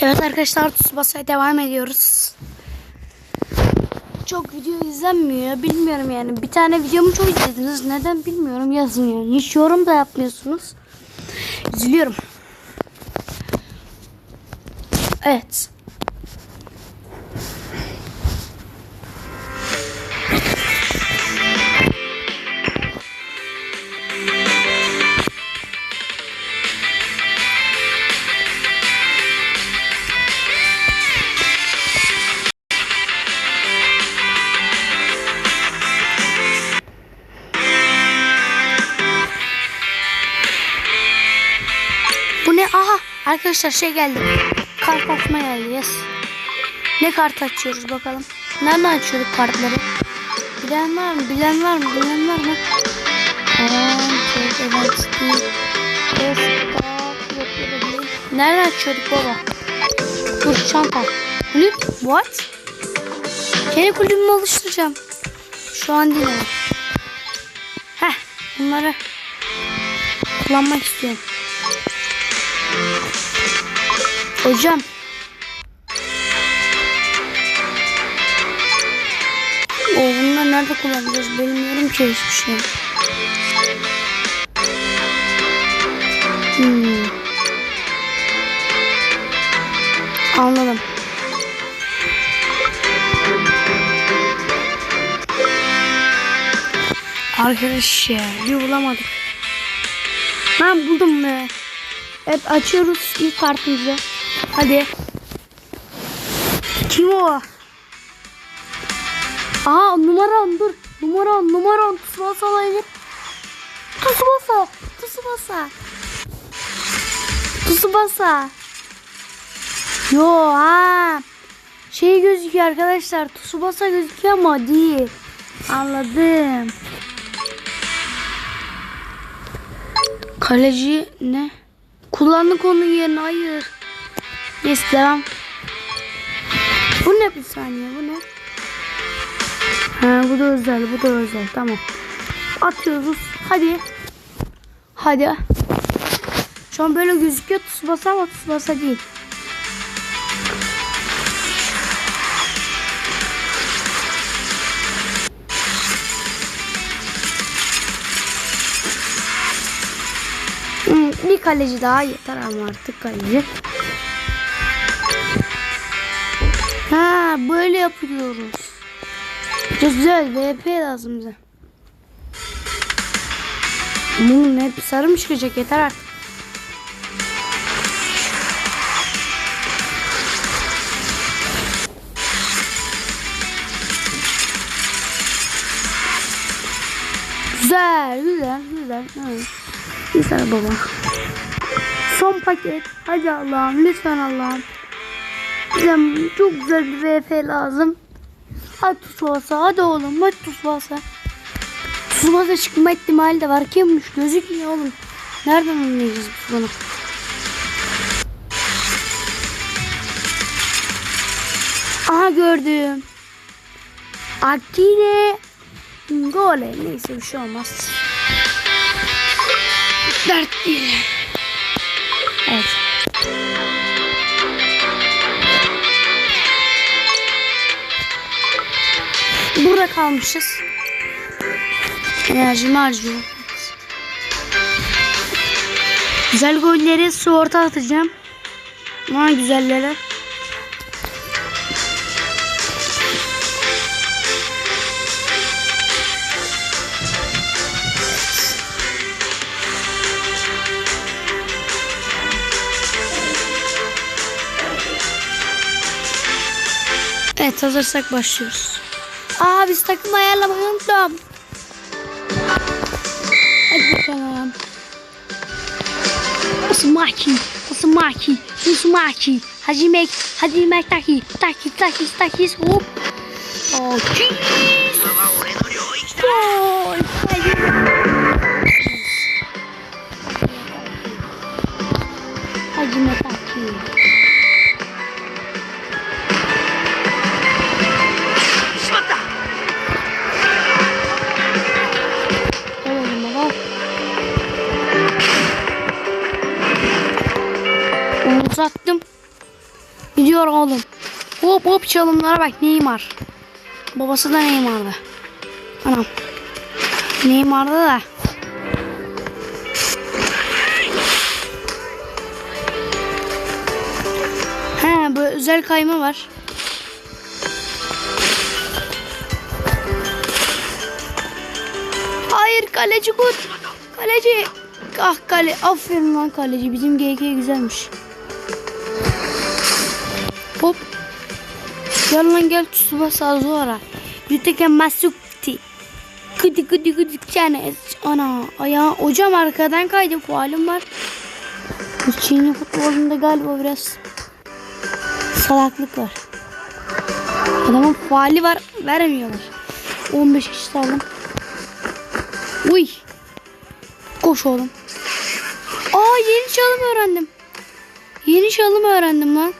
Evet arkadaşlar Tsubasa'ya devam ediyoruz. Çok video izlenmiyor. Bilmiyorum yani. Bir tane videomu çok izlediniz. Neden bilmiyorum. Yazın yani. Hiç yorum da yapmıyorsunuz. Üzülüyorum. Evet. Arkadaşlar şey geldi. Kart açma geldi. Yes. Ne kart açıyoruz bakalım. Nereden açıyorduk kartları? Bilen var mı? Bilen var mı? Bilen var mı? Nereden açıyorduk baba? Dur çanta. Kulüp? What? Kendi kulübümü oluşturacağım. Şu an değil. Heh bunları kullanmak istiyorum. Hocam. O bunları nerede kullanacağız bilmiyorum ki hiçbir şey. Hmm. Anladım. Arkadaş ya bulamadık. Ben buldum be. Evet açıyoruz ilk kartımızı. Hadi. Kim o? Aa numara on dur. Numara numara on. Tsubasa olabilir. Tsubasa. Tsubasa. Tsubasa. Yo ha. Şey gözüküyor arkadaşlar. Tsubasa gözüküyor ama değil. Anladım. Kaleci ne? Kullandık onun yerine hayır. Yes devam. Bu ne bir saniye bu ne? Ha bu da özel bu da özel tamam. Atıyoruz hadi. Hadi. Şu an böyle gözüküyor Tsubasa ama Tsubasa değil. Hmm, bir kaleci daha yeter ama artık kaleci. Ha böyle yapıyoruz. Güzel VP lazım bize. Bunun hep sarı mı çıkacak yeter artık. Güzel, güzel, güzel. Evet. Güzel baba. Son paket. Hadi Allah'ım, lütfen Allah'ım. Bize çok güzel bir VF lazım. Hadi Tsubasa, hadi oğlum, hadi Tsubasa. Tsubasa çıkma ihtimali de var. Kimmiş? Gözükmüyor oğlum. Nereden anlayacağız bunu? Aha gördüm. Akine Gole. Neyse bir şey olmaz. Dert değil. Burada kalmışız. Enerjimi harcıyorum. Güzel golleri su orta atacağım. Ama güzellere. Evet hazırsak başlıyoruz. Aa biz takım ayarlamayı unuttum. Hadi bakalım. Usumaki, Usumaki, Usumaki. Hajime, Hajime Taki, Taki, Taki, Taki, hop. Oh, jeez. Çalımlara bak Neymar. Babası da Neymar'da. Anam. Neymar'da da. He böyle özel kayma var. Hayır kaleci kut. Kaleci. Ah kale. Aferin lan kaleci. Bizim GK güzelmiş. Gel lan gel Tsubasa Zora. Yuteke Masukti. Kıdı kıdı kıdı çene. Ana ayağı hocam arkadan kaydı faalim var. Çinli futbolunda galiba biraz salaklık var. Adamın faali var veremiyorlar. 15 kişi aldım. Uy. Koş oğlum. Aa yeni çalım öğrendim. Yeni çalım öğrendim lan.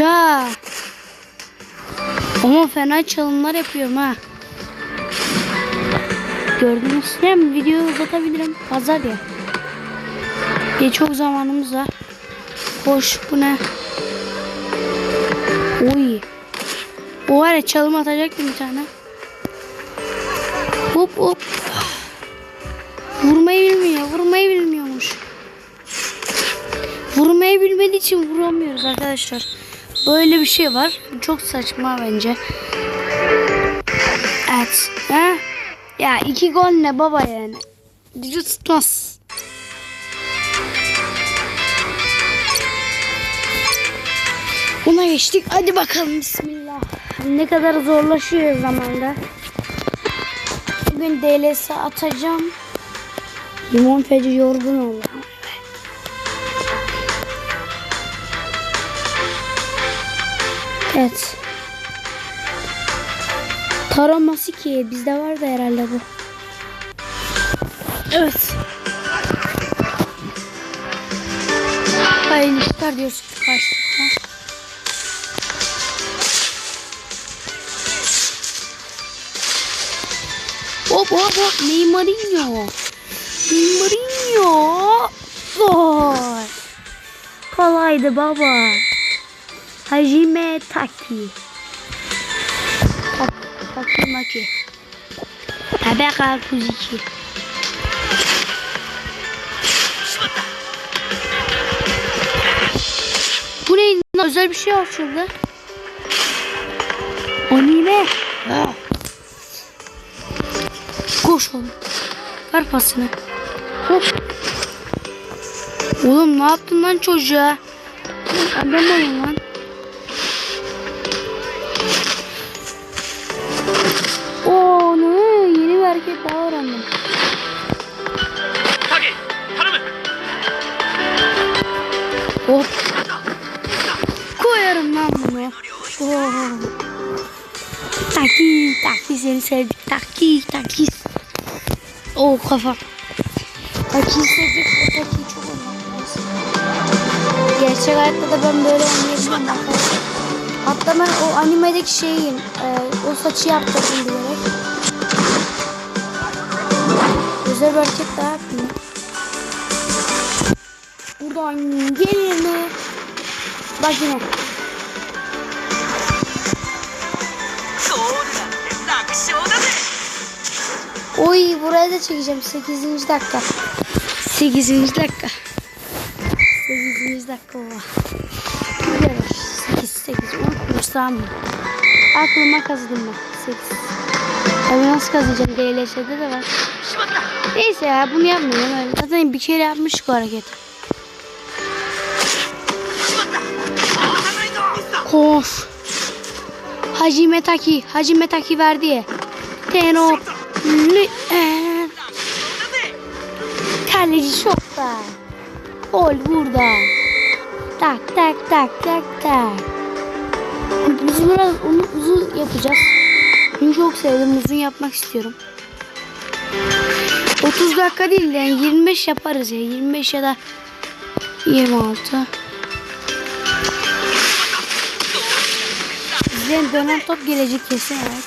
Ca. Ama fena çalımlar yapıyorum ha. Gördünüz mü? Videoyu uzatabilirim. Pazar ya. Ya çok zamanımız var. Hoş bu ne? Oy. O var ya çalım atacaktım bir tane. Hop hop. Vurmayı bilmiyor. Vurmayı bilmiyormuş. Vurmayı bilmediği için vuramıyoruz arkadaşlar. Böyle bir şey var. Çok saçma bence. Evet. Ha? Ya iki gol ne baba yani. Gücü tutmaz. Buna geçtik. Hadi bakalım bismillah. Ne kadar zorlaşıyor zamanda. Bugün DLS atacağım. Limon feci yorgun oldu. Evet. Taraması ki bizde var da herhalde bu. Evet. Hayırlı işler diyoruz karşılıklı. Hop hop hop Neymarinho. Neymarinho. Gol. Kolaydı baba. Hajime Taki. Tak, taki maki. Tabaka kuziki. Bu ne? Özel bir şey açıldı. Anime. Ha. Koş oğlum. Ver pasını. Hop. Oğlum ne yaptın lan çocuğa? Adam olun lan. daha öğrendim. Hop. Oh. Koyarım lan bunu. Oh. Taki, taki seni sevdik. Taki, taki. Oh kafa. Taki sevdik. O taki çok önemli. Gerçek hayatta da ben böyle oynayabilirim. Hatta ben o animedeki şeyin, e, o saçı yaptırdım bilerek. Güzel bir hareket daha yapayım. Buradan gelin. Bak yine. Oy buraya da çekeceğim 8. dakika. 8. dakika. 8. dakika baba. Yavaş 8 8 unutmursam aklıma kazıdım ben 8. Abi nasıl kazacağım DLC'de de var. Neyse ya bunu yapmayalım. Zaten bir kere yapmıştık o hareketi. Koş. Hacime Taki. Hacime Taki verdi ya. Teno. Kaleci şokta. Gol burada. Tak tak tak tak tak. Biz biraz uzun yapacağız. Çünkü çok sevdim. Uzun yapmak istiyorum. 30 dakika değil de yani 25 yaparız ya. 25 ya da 26. Bize dönen top gelecek kesin evet.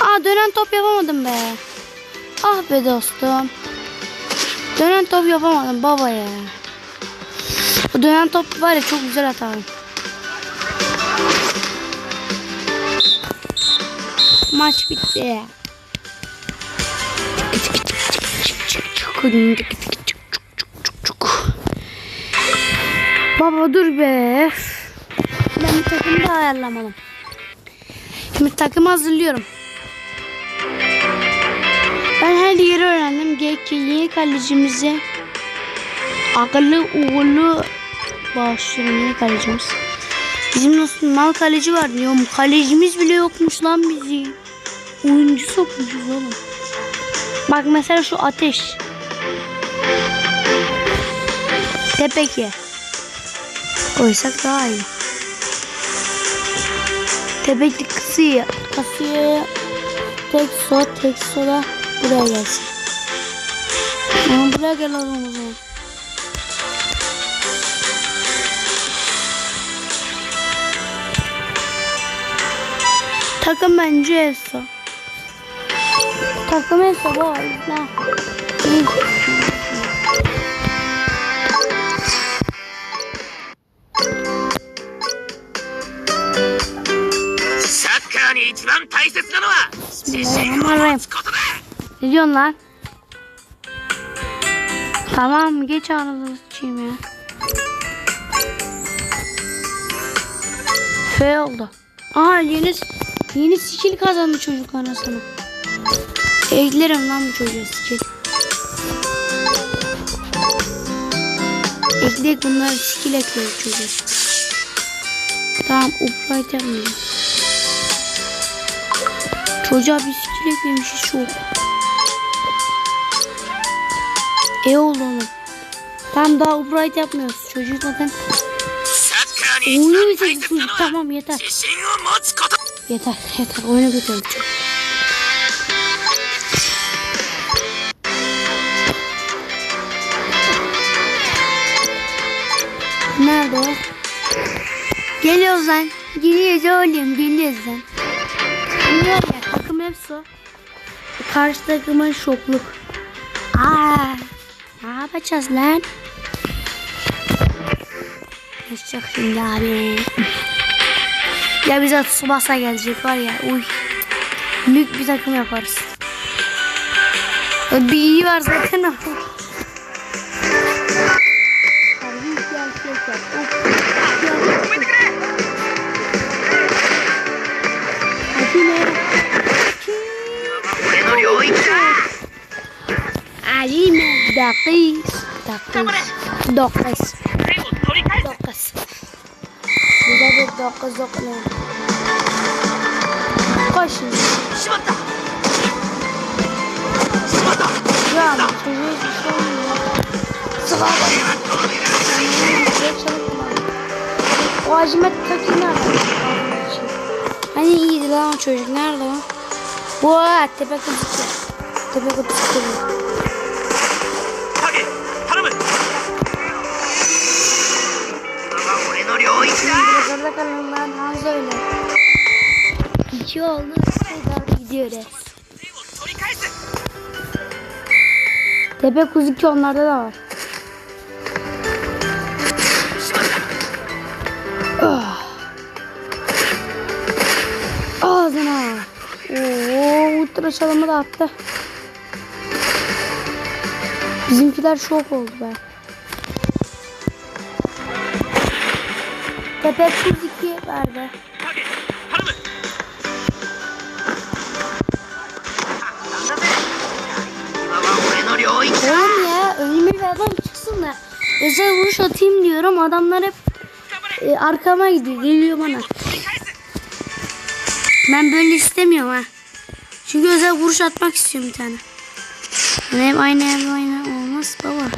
Aa dönen top yapamadım be. Ah be dostum. Dönen top yapamadım baba ya. O dönen top var ya çok güzel atarım. Maç bitti. Baba dur be. Ben bir takım da ayarlamadım. Şimdi takım hazırlıyorum. Ben her yeri öğrendim. Gekili kalecimizi akıllı uğurlu bağışlıyorum yeni kalecimiz. Bizim nasıl mal kaleci var diyorum. Kalecimiz bile yokmuş lan bizi. Oyuncu sokmuşuz oğlum. Bak mesela şu ateş. Tepeki. Koysak daha iyi. Tepeki kısıya. Kasıya. Tek so, tek soda buraya gelsin. Ama buraya gel oğlum o zaman. Takım bence Eso. Aklıma hesabı var. Ne diyorsun lan? Tamam geç ağrılısıyım ya. F oldu. Aa yeni yeni skill kazandı çocuk anasını. Eklerim lan bu çocuğa sikir. Eklek bunlar skill ekliyor çocuğa. Tamam upright yapmayacağım. Çocuğa bir skill eklemişiz çok. E oldu onu. Tam daha upright yapmıyoruz. Çocuk zaten Oyunu bitirdi Tamam yeter. Yeter yeter oyunu götürdük. Nerede o? Geliyoruz lan. Geliyoruz oğlum. Geliyoruz lan. Var ya takım hepsi o. Karşı takımın şokluk. Aa, ne yapacağız lan? Yaşayacak şimdi abi. Ya bize Tsubasa gelecek var ya. Uy. Büyük bir takım yaparız. Bir iyi var zaten. Docas. Docas. Docas. Docas. Burada bir docas doklayalım. Koşun. Ya çocuğu bir şey olmuyor. Şey Sıra O Hacimet Taki nerede? Hani iyiydi lan o çocuk nerede o? Bu tepe kapısı. Tepe kapısı. Hamza kanalından Hamza öyle. İki oldu. Tekrar gidiyoruz. Tepe kuzuki onlarda da var. Oh. Ağzına. Oo, ultra çalımı da attı. Bizimkiler şok oldu be. Tepe 102 verdi. Oğlum ya önüme bir adam çıksın da özel vuruş atayım diyorum adamlar hep e, arkama gidiyor geliyor bana. Ben böyle istemiyorum ha. Çünkü özel vuruş atmak istiyorum bir tane. Yani hep aynı hem aynı olmaz baba.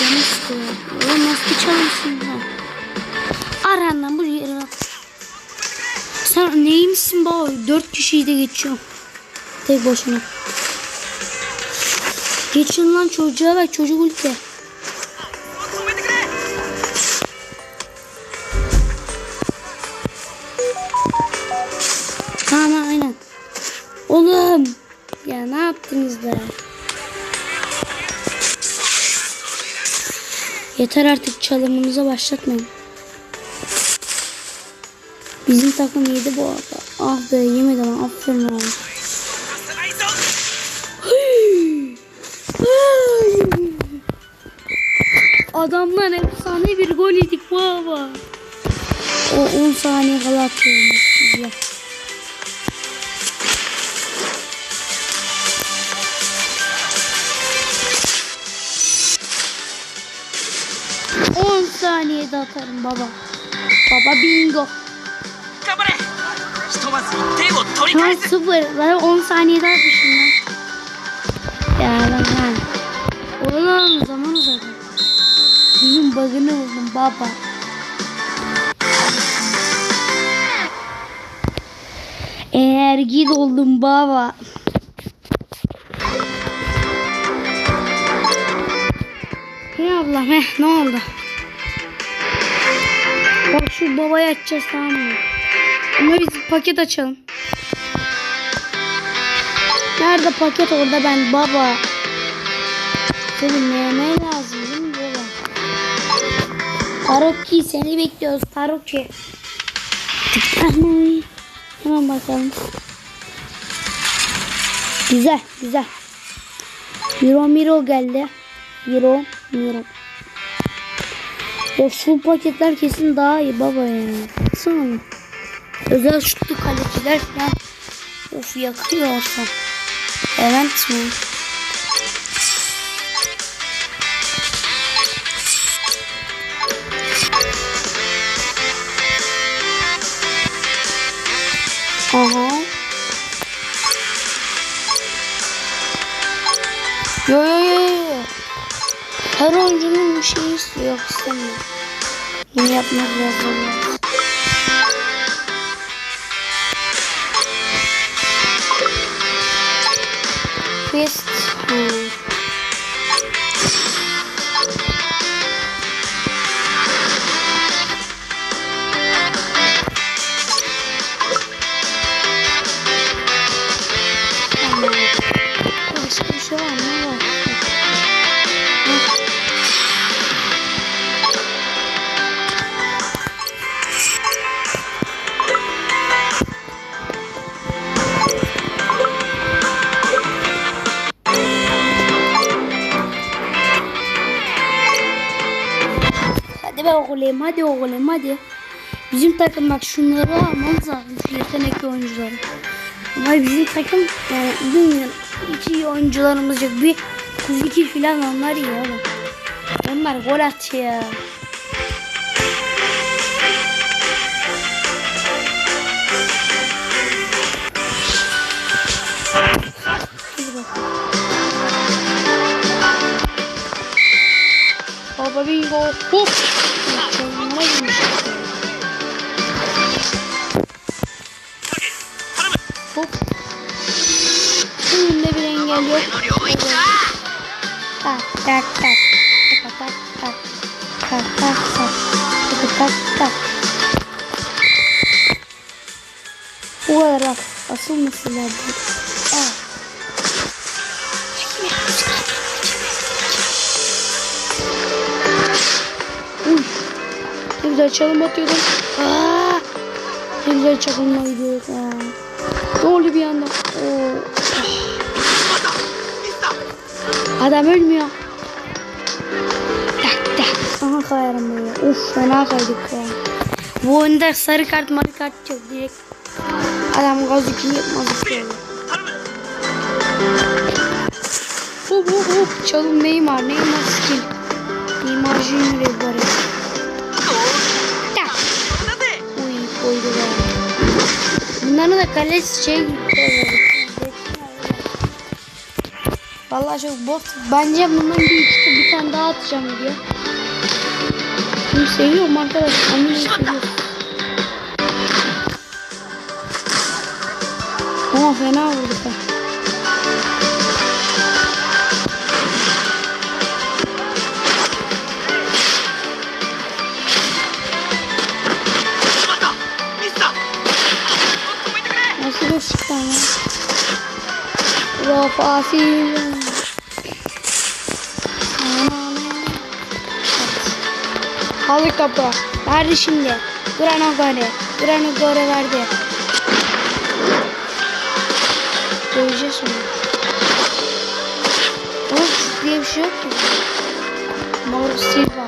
Canım sıkılıyor. Oğlum nasıl çalmışsın annem bu yere at. Sen neymişsin boy? Dört kişiyi de geçiyorum. Tek başına. Geçin lan çocuğa bak çocuk ülke. Tamam aynen. Oğlum. Ya ne yaptınız da? Yeter artık çalımınıza başlatmayın. Bizim takım yedi bu arada. Ah be yemedi lan aferin lan. Adamdan efsane bir gol yedik baba. O 10 saniye kala atıyormuş. On saniyede atarım baba. Baba bingo. Şu an sıfır. Zaten 10 saniyede atmışım lan. Ya lan lan. Oğlum zaman uzadı. Bunun bug'ını buldum baba. Enerji doldum baba. Ne ablam heh ne oldu? Bak şu babayı açacağız tamam mı? Ama biz paket açalım. Nerede paket orada ben baba. Senin neyine lazım değil mi baba? Taroki seni bekliyoruz. Hemen hemen bakalım. Güzel güzel. Euro Miro geldi. Euro Miro. O full paketler kesin daha iyi baba ya. Baksana. Özel şutlu kaleciler falan. Of yakıyor olsam. Evet mi? Aha. Yo yo yo yo. Her oyuncunun bir şeyi istiyor. İstemiyor. Bunu yapmak biraz Please oğlum hadi oğlum hadi. Bizim takım bak şunları almamız lazım şu yetenekli oyuncuları. Ama bizim takım yani bilmiyorum hiç oyuncularımız yok. Bir Kuziki filan onlar iyi oğlum. Onlar gol atıyor. Baba bingo. Hop mükemmel bir şey. Hop. Tak tak tak. Tak tak tak. Tak tak tak. Tak tak tak. Bu kadar bak. Asıl. güzel çalım atıyordum. Aa! Ne güzel çalımla gidiyoruz. Aa. Ne oldu bir anda? Oo. Ah. Adam ölmüyor. Tak tak. Aha kayarım böyle. Uf fena kaydık ya. Bu oyunda sarı kart mavi kart yok. Direkt adam gazı kim yapmaz istiyor. Hop hop hop çalım Neymar Neymar skill. Neymar Junior bari. Bunların da kalesi şey. Vallahi çok bot. Bence bundan bir iki bir tane daha atacağım diye. Bunu seviyorum arkadaşlar. Onu seviyorum. Ama fena vurduk Of Asil. Aldık topu. Verdi şimdi. Duran Ogore. Duran Ogore verdi. Döveceğiz onu. Of diye bir şey yok ki. Moro Silva.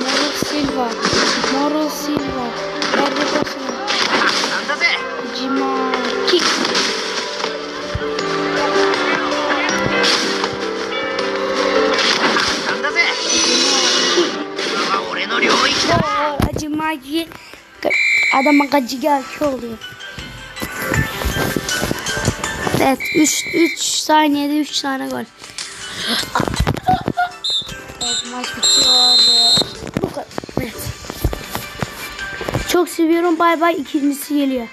Moro Silva. Moro Silva. Verdi pasını. Cima. Oo, acımacı. Adam acı gelki oluyor. Evet 3 3 saniyede 3 tane gol. Evet maç bitiyor. Bu kadar. Evet. Çok seviyorum bay bay ikincisi geliyor.